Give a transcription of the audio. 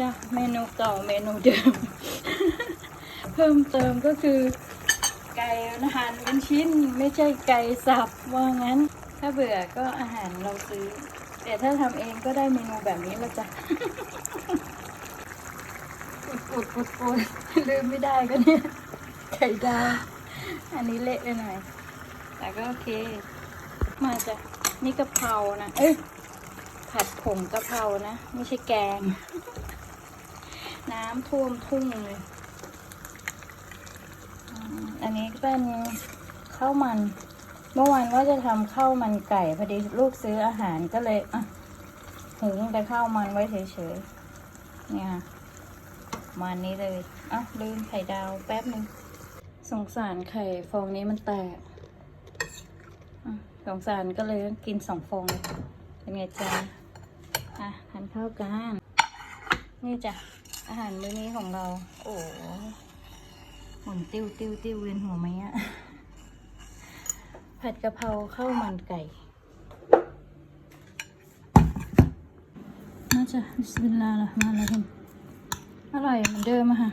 จ้ะเมนูเก่าเมนูเดิม เพิ่มเติมก็คือ ไก่หั่นเป็นชิ้นไม่ใช่ไก่สับว่างั้น ถ้าเบื่อก็อาหารเราซื้อ แต่ถ้าทำเองก็ได้เมนูแบบนี้ละจ้ะอุดอุดอุดลืมไม่ได้ก็เนี่ยไข่ดาวอันนี้เละไปหน่อย แต่ก็โอเค มาจ้ะนี่กะเพรานะ เอ้ยผัดผงกะเพรานะ ไม่ใช่แกง น้ำท่วมทุ่งเลยอันนี้เป็นข้าวมัน เมื่อวานว่าจะทำข้าวมันไก่พอดีลูกซื้ออาหารก็เลยอะหุงแต่ข้าวมันไว้เฉยๆเนี่ยค่ะมาณนี้เลยอะลืมไข่ดาวแป๊บนึงสงสารไข่ฟองนี้มันแตกสงสารก็เลยกินสองฟองเลยเป็นไงจ๊ะอะทานข้าวกันนี่จ้ะ อาหารมื้อนี้ของเรา โอ้หมุนติ้วติ้วติ้วเวียนหัวไหมอะผัดกะเพราข้าวมันไก่น่าจะบิสมิลลาห์ละมาเลยอร่อยเหมือนเดิมอะค่ะ